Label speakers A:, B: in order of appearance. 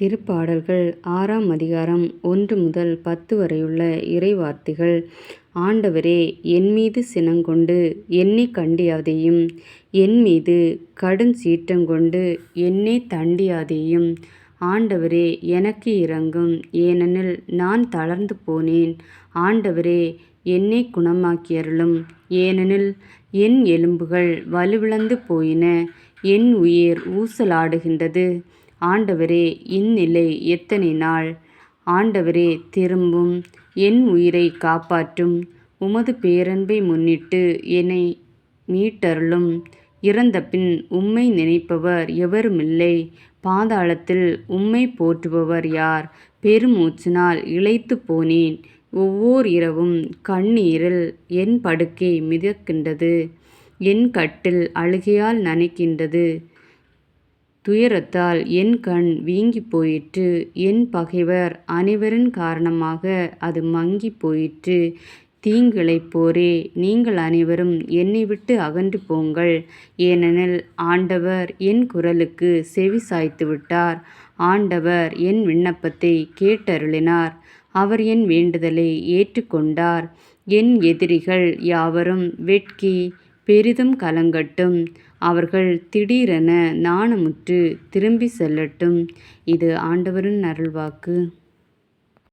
A: திருப்பாடல்கள் ஆறாம் அதிகாரம் ஒன்று முதல் பத்து வரையுள்ள இறைவார்த்தைகள். ஆண்டவரே என் மீது சினங்கொண்டு என்னை கண்டியாதேயும் கடும் சீற்றங்கொண்டு என்னை தண்டியாதேயும். ஆண்டவரே எனக்கு இறங்கும் ஏனெனில் நான் தளர்ந்து போனேன். ஆண்டவரே என்னை குணமாக்கியருளும் ஏனெனில் என் எலும்புகள் வலுவிழந்து போயின என் உயிர் ஊசலாடுகின்றது. ஆண்டவரே இந்நிலை எத்தனை நாள்? ஆண்டவரே திரும்பும். என் உயிரை காப்பாற்றும். உமது பேரன்பை முன்னிட்டு என்னை மீட்டருளும். இறந்தபின் உம்மை நினைப்பவர் எவருமில்லை. பாதாளத்தில் உம்மை போற்றுபவர் யார்? பெருமூச்சினால் இழைத்து போனேன். ஒவ்வோர் இரவும் கண்ணீரில் என் படுக்கை மிதக்கின்றது. என் கட்டில் அழுகையால் நனைக்கின்றது. துயரத்தால் என் கண் வீங்கிப் போயிற்று. என் பகைவர் அனைவரின் காரணமாக அது மங்கிப் போயிற்று. தீங்கிழைப்போரே நீங்கள் அனைவரும் என்னை விட்டு அகன்று போங்கள். ஏனெனில் ஆண்டவர் என் குரலுக்கு செவி சாய்த்துவிட்டார் ஆண்டவர் என் விண்ணப்பத்தை கேட்டருளினார். அவர் என் வேண்டுதலை ஏற்றுக்கொண்டார். என் எதிரிகள் யாவரும் வெட்கி பெரிதும் கலங்கட்டும். அவர்கள் திடீரென நாணமுற்று திரும்பிச் செல்லட்டும். இது ஆண்டவரின் அருள்வாக்கு.